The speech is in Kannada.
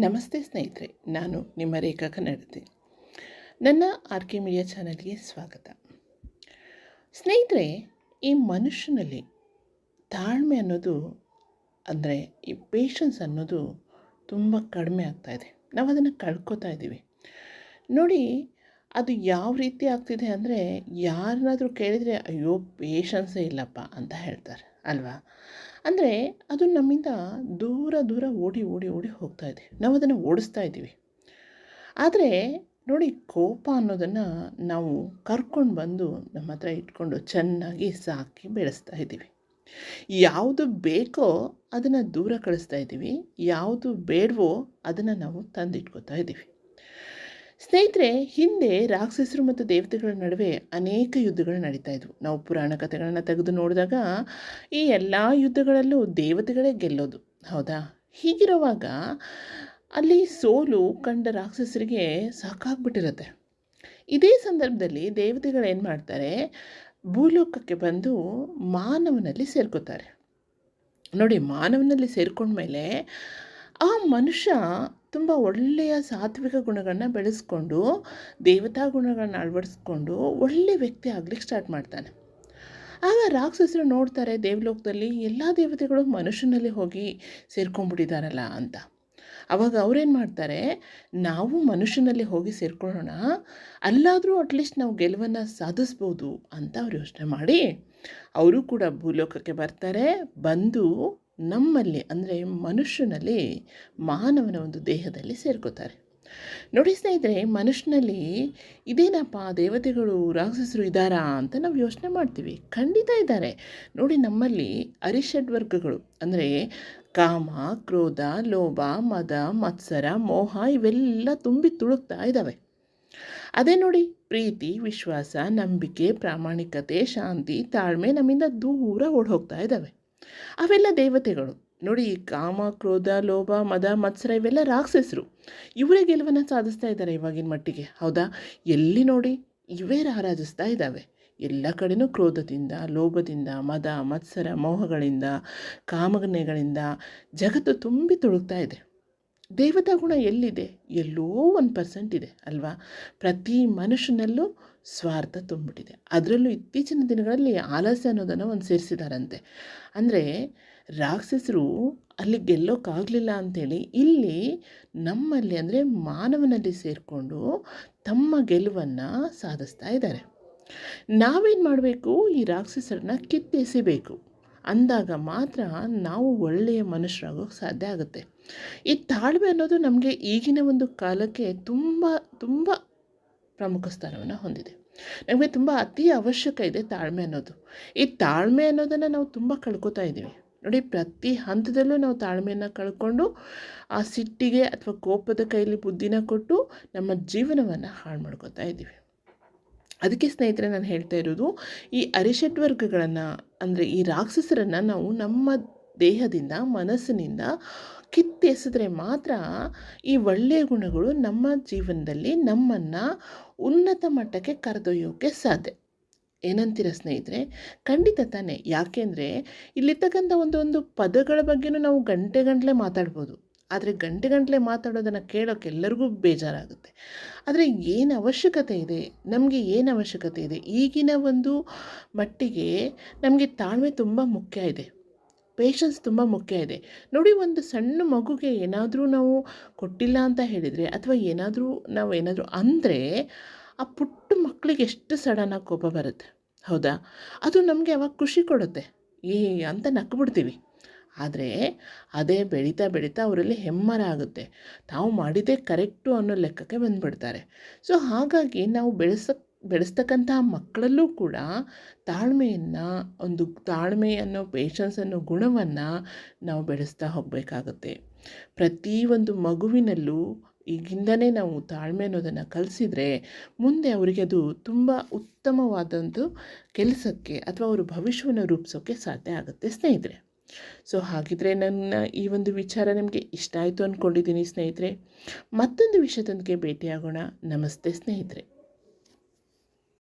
ನಮಸ್ತೆ ಸ್ನೇಹಿತರೆ, ನಾನು ನಿಮ್ಮ ರೇಖಾ ಕನ್ನಡತಿ. ನನ್ನ ಆರ್ ಕೆ ಮೀಡಿಯಾ ಚಾನಲ್ಗೆ ಸ್ವಾಗತ. ಸ್ನೇಹಿತರೆ, ಈ ಮನುಷ್ಯನಲ್ಲಿ ತಾಳ್ಮೆ ಅನ್ನೋದು ಅಂದರೆ, ಈ ಪೇಷನ್ಸ್ ಅನ್ನೋದು ತುಂಬ ಕಡಿಮೆ ಆಗ್ತಾಯಿದೆ ನಾವು ಅದನ್ನು ಕಳ್ಕೊತಾ ಇದ್ದೀವಿ. ನೋಡಿ, ಅದು ಯಾವ ರೀತಿ ಆಗ್ತಿದೆ ಅಂದರೆ, ಯಾರನ್ನಾದರೂ ಕೇಳಿದರೆ, ಅಯ್ಯೋ ಪೇಷನ್ಸೇ ಇಲ್ಲಪ್ಪ ಅಂತ ಹೇಳ್ತಾರೆ, ಅಲ್ವಾ? ಅಂದರೆ ಅದು ನಮ್ಮಿಂದ ದೂರ ದೂರ ಓಡಿ ಓಡಿ ಓಡಿ ಹೋಗ್ತಾ ಇದೆ. ನಾವು ಅದನ್ನು ಓಡಿಸ್ತಾ ಇದ್ದೀವಿ. ಆದರೆ ನೋಡಿ ಕೋಪ ಅನ್ನೋದನ್ನು ನಾವು ಕರ್ಕೊಂಡು ಬಂದು ನಮ್ಮ ಹತ್ರ ಇಟ್ಕೊಂಡು ಚೆನ್ನಾಗಿ ಸಾಕಿ ಬೆಳೆಸ್ತಾ ಇದ್ದೀವಿ. ಯಾವುದು ಬೇಕೋ ಅದನ್ನು ದೂರ ಕಳಿಸ್ತಾ ಇದ್ದೀವಿ. ಯಾವುದು ಬೇಡವೋ ಅದನ್ನು ನಾವು ತಂದಿಟ್ಕೋತಾ ಇದ್ದೀವಿ. ಸ್ನೇಹಿತರೆ, ಹಿಂದೆ ರಾಕ್ಷಸರು ಮತ್ತು ದೇವತೆಗಳ ನಡುವೆ ಅನೇಕ ಯುದ್ಧಗಳು ನಡೀತಾ ಇದ್ವು. ನಾವು ಪುರಾಣ ಕಥೆಗಳನ್ನು ತೆಗೆದು ನೋಡಿದಾಗ ಈ ಎಲ್ಲ ಯುದ್ಧಗಳಲ್ಲೂ ದೇವತೆಗಳೇ ಗೆಲ್ಲೋದು. ಹೌದಾ? ಹೀಗಿರುವಾಗ ಅಲ್ಲಿ ಸೋಲು ಕಂಡ ರಾಕ್ಷಸರಿಗೆ ಸಾಕಾಗ್ಬಿಟ್ಟಿರುತ್ತೆ. ಇದೇ ಸಂದರ್ಭದಲ್ಲಿ ದೇವತೆಗಳು ಏನು ಮಾಡ್ತಾರೆ? ಭೂಲೋಕಕ್ಕೆ ಬಂದು ಮಾನವನಲ್ಲಿ ಸೇರ್ಕೋತಾರೆ. ನೋಡಿ, ಮಾನವನಲ್ಲಿ ಸೇರ್ಕೊಂಡ್ಮೇಲೆ ಆ ಮನುಷ್ಯ ತುಂಬ ಒಳ್ಳೆಯ ಸಾತ್ವಿಕ ಗುಣಗಳನ್ನ ಬೆಳೆಸ್ಕೊಂಡು, ದೇವತಾ ಗುಣಗಳನ್ನ ಅಳವಡಿಸ್ಕೊಂಡು ಒಳ್ಳೆಯ ವ್ಯಕ್ತಿ ಆಗ್ಲಿಕ್ಕೆ ಸ್ಟಾರ್ಟ್ ಮಾಡ್ತಾನೆ. ಆಗ ರಾಕ್ಷಸರು ನೋಡ್ತಾರೆ ದೇವಲೋಕದಲ್ಲಿ ಎಲ್ಲ ದೇವತೆಗಳು ಮನುಷ್ಯನಲ್ಲಿ ಹೋಗಿ ಸೇರ್ಕೊಂಡ್ಬಿಟ್ಟಿದ್ದಾರಲ್ಲ ಅಂತ. ಅವಾಗ ಅವ್ರೇನು ಮಾಡ್ತಾರೆ, ನಾವು ಮನುಷ್ಯನಲ್ಲಿ ಹೋಗಿ ಸೇರ್ಕೊಳ್ಳೋಣ, ಅಲ್ಲಾದರೂ ಅಟ್ಲೀಸ್ಟ್ ನಾವು ಗೆಲುವನ್ನು ಸಾಧಿಸ್ಬೋದು ಅಂತ ಅವ್ರು ಯೋಚನೆ ಮಾಡಿ, ಅವರು ಕೂಡ ಭೂಲೋಕಕ್ಕೆ ಬರ್ತಾರೆ, ಬಂದು ನಮ್ಮಲ್ಲಿ ಅಂದರೆ ಮನುಷ್ಯನಲ್ಲಿ ಮಾನವನ ಒಂದು ದೇಹದಲ್ಲಿ ಸೇರ್ಕೋತಾರೆ. ನೋಡಿ ಸ್ನೇಹಿತರೆ, ಮನುಷ್ಯನಲ್ಲಿ ಇದೇನಪ್ಪ, ದೇವತೆಗಳು, ರಾಕ್ಷಸರು ಇದ್ದಾರಾ ಅಂತ ನಾವು ಯೋಚನೆ ಮಾಡ್ತೀವಿ. ಖಂಡಿತ ಇದ್ದಾರೆ. ನೋಡಿ ನಮ್ಮಲ್ಲಿ ಅರಿಷಡ್ ವರ್ಗಗಳು ಅಂದರೆ ಕಾಮ, ಕ್ರೋಧ, ಲೋಭ, ಮದ, ಮತ್ಸರ, ಮೋಹ ಇವೆಲ್ಲ ತುಂಬಿ ತುಳುಕ್ತಾ ಇದ್ದಾವೆ. ಅದೇ ನೋಡಿ ಪ್ರೀತಿ, ವಿಶ್ವಾಸ, ನಂಬಿಕೆ, ಪ್ರಾಮಾಣಿಕತೆ, ಶಾಂತಿ, ತಾಳ್ಮೆ ನಮ್ಮಿಂದ ದೂರ ಓಡ್ ಹೋಗ್ತಾ ಇದ್ದಾವೆ. ಅವೆಲ್ಲ ದೇವತೆಗಳು. ನೋಡಿ, ಕಾಮ, ಕ್ರೋಧ, ಲೋಭ, ಮದ, ಮತ್ಸರ ಇವೆಲ್ಲ ರಾಕ್ಷಸರು. ಇವರೇ ಗೆಲುವನ್ನು ಸಾಧಿಸ್ತಾ ಇದ್ದಾರೆ ಇವಾಗಿನ ಮಟ್ಟಿಗೆ. ಹೌದಾ? ಎಲ್ಲಿ ನೋಡಿ, ಇವೇ ರಾರಾಜಿಸ್ತಾ ಇದ್ದಾವೆ. ಎಲ್ಲ ಕಡೆನೂ ಕ್ರೋಧದಿಂದ, ಲೋಭದಿಂದ, ಮದ, ಮತ್ಸರ, ಮೋಹಗಳಿಂದ ಕಾಮಗನೆಗಳಿಂದ ಜಗತ್ತು ತುಂಬಿ ತುಳುಕ್ತಾ ಇದೆ. ದೇವತಾ ಗುಣ ಎಲ್ಲಿದೆ? ಎಲ್ಲೋ ಒಂದು ಪರ್ಸೆಂಟ್ ಇದೆ, ಅಲ್ವಾ? ಪ್ರತಿ ಮನುಷ್ಯನಲ್ಲೂ ಸ್ವಾರ್ಥ ತುಂಬಿಟ್ಟಿದೆ ಅದರಲ್ಲೂ ಇತ್ತೀಚಿನ ದಿನಗಳಲ್ಲಿ ಆಲಸ್ಯ ಅನ್ನೋದನ್ನು ಒಂದು ಸೇರಿಸಿದಾರಂತೆ. ಅಂದರೆ ರಾಕ್ಷಸರು ಅಲ್ಲಿ ಗೆಲ್ಲೋಕ್ಕಾಗಲಿಲ್ಲ ಅಂಥೇಳಿ ಇಲ್ಲಿ ನಮ್ಮಲ್ಲಿ ಅಂದರೆ ಮಾನವನಲ್ಲಿ ಸೇರಿಕೊಂಡು ತಮ್ಮ ಗೆಲುವನ್ನು ಸಾಧಿಸ್ತಾ ಇದ್ದಾರೆ. ನಾವೇನು ಮಾಡಬೇಕು? ಈ ರಾಕ್ಷಸರನ್ನ ಕಿತ್ತೆಸಿಬೇಕು. ಅಂದಾಗ ಮಾತ್ರ ನಾವು ಒಳ್ಳೆಯ ಮನುಷ್ಯರಾಗೋಕ್ಕೆ ಸಾಧ್ಯ ಆಗುತ್ತೆ. ಈ ತಾಳ್ಮೆ ಅನ್ನೋದು ನಮಗೆ ಈಗಿನ ಒಂದು ಕಾಲಕ್ಕೆ ತುಂಬ ತುಂಬ ಪ್ರಮುಖ ಸ್ಥಾನವನ್ನು ಹೊಂದಿದೆ. ನಮಗೆ ತುಂಬ ಅತಿ ಅವಶ್ಯಕ ಇದೆ ತಾಳ್ಮೆ ಅನ್ನೋದು. ಈ ತಾಳ್ಮೆ ಅನ್ನೋದನ್ನು ನಾವು ತುಂಬ ಕಳ್ಕೊತಾ ಇದ್ದೀವಿ ನೋಡಿ, ಪ್ರತಿ ಹಂತದಲ್ಲೂ ನಾವು ತಾಳ್ಮೆಯನ್ನು ಕಳ್ಕೊಂಡು ಆ ಸಿಟ್ಟಿಗೆ ಅಥವಾ ಕೋಪದ ಕೈಯಲ್ಲಿ ಬುದ್ಧಿನ ಕೊಟ್ಟು ನಮ್ಮ ಜೀವನವನ್ನು ಹಾಳು ಮಾಡ್ಕೋತಾ ಇದ್ದೀವಿ ಅದಕ್ಕೆ ಸ್ನೇಹಿತರೆ ನಾನು ಹೇಳ್ತಾ ಇರೋದು, ಈ ಅರಿಷಟ್ ವರ್ಗಗಳನ್ನು, ಅಂದರೆ ಈ ರಾಕ್ಷಸರನ್ನು ನಾವು ನಮ್ಮ ದೇಹದಿಂದ, ಮನಸ್ಸಿನಿಂದ ಕಿತ್ತೆಸೆದ್ರೆ ಮಾತ್ರ ಈ ಒಳ್ಳೆಯ ಗುಣಗಳು ನಮ್ಮ ಜೀವನದಲ್ಲಿ ನಮ್ಮನ್ನು ಉನ್ನತ ಮಟ್ಟಕ್ಕೆ ಕರೆದೊಯ್ಯೋಕ್ಕೆ ಸಾಧ್ಯ. ಏನಂತೀರ ಸ್ನೇಹಿತರೆ? ಖಂಡಿತ ತಾನೇ. ಯಾಕೆಂದರೆ ಇಲ್ಲಿರ್ತಕ್ಕಂಥ ಒಂದೊಂದು ಪದಗಳ ಬಗ್ಗೆನೂ ನಾವು ಗಂಟೆ ಗಂಟಲೆ ಮಾತಾಡ್ಬೋದು. ಆದರೆ ಗಂಟೆ ಗಂಟಲೆ ಮಾತಾಡೋದನ್ನು ಕೇಳೋಕೆ ಎಲ್ಲರಿಗೂ ಬೇಜಾರಾಗುತ್ತೆ. ಆದರೆ ಏನು ಅವಶ್ಯಕತೆ ಇದೆ? ನಮಗೆ ಏನು ಅವಶ್ಯಕತೆ ಇದೆ? ಈಗಿನ ಒಂದು ಮಟ್ಟಿಗೆ ನಮಗೆ ತಾಳ್ಮೆ ತುಂಬ ಮುಖ್ಯ ಇದೆ. ಪೇಷನ್ಸ್ ತುಂಬ ಮುಖ್ಯ ಇದೆ. ನೋಡಿ ಒಂದು ಸಣ್ಣ ಮಗುಗೆ ಏನಾದರೂ ನಾವು ಕೊಟ್ಟಿಲ್ಲ ಅಂತ ಹೇಳಿದರೆ ಅಥವಾ ಏನಾದರೂ ನಾವು ಏನಾದರೂ ಅಂದರೆ ಆ ಪುಟ್ಟ ಮಕ್ಕಳಿಗೆ ಎಷ್ಟು ಸಡನ್ನಾಗಿ ಕೋಪ ಬರುತ್ತೆ. ಹೌದಾ? ಅದು ನಮಗೆ ಅವಾಗ ಖುಷಿ ಕೊಡುತ್ತೆ. ಏ, ಅಂತ ನಕ್ಬಿಡ್ತೀವಿ ಆದರೆ ಅದೇ ಬೆಳೀತಾ ಬೆಳೀತಾ ಅವರಲ್ಲಿ ಹೆಮ್ಮರ ಆಗುತ್ತೆ. ತಾವು ಮಾಡಿದ್ದೇ ಕರೆಕ್ಟು ಅನ್ನೋ ಲೆಕ್ಕಕ್ಕೆ ಬಂದುಬಿಡ್ತಾರೆ. ಸೊ ಹಾಗಾಗಿ ನಾವು ಬೆಳೆಸ, ಬೆಳೆಸ್ತಕ್ಕಂತಹ ಮಕ್ಕಳಲ್ಲೂ ಕೂಡ ತಾಳ್ಮೆಯನ್ನು, ಒಂದು ತಾಳ್ಮೆ ಅನ್ನೋ ಪೇಷನ್ಸ್ ಅನ್ನೋ ಗುಣವನ್ನು ನಾವು ಬೆಳೆಸ್ತಾ ಹೋಗಬೇಕಾಗುತ್ತೆ. ಪ್ರತಿಯೊಂದು ಮಗುವಿನಲ್ಲೂ ಈಗಿಂದನೇ ನಾವು ತಾಳ್ಮೆ ಅನ್ನೋದನ್ನು ಕಲಿಸಿದರೆ ಮುಂದೆ ಅವರಿಗೆ ಅದು ತುಂಬ ಉತ್ತಮವಾದಂಥ ಕೆಲಸಕ್ಕೆ ಅಥವಾ ಅವರು ಭವಿಷ್ಯವನ್ನು ರೂಪಿಸೋಕ್ಕೆ ಸಾಧ್ಯ ಆಗುತ್ತೆ ಸ್ನೇಹಿತರೆ. ಸೊ ಹಾಗಿದ್ರೆ ನನ್ನ ಈ ಒಂದು ವಿಚಾರ ನಿಮಗೆ ಇಷ್ಟ ಆಯಿತು ಅಂದ್ಕೊಂಡಿದ್ದೀನಿ ಸ್ನೇಹಿತರೆ. ಮತ್ತೊಂದು ವಿಷಯದೊಂದಿಗೆ ಭೇಟಿಯಾಗೋಣ. ನಮಸ್ತೆ ಸ್ನೇಹಿತರೆ.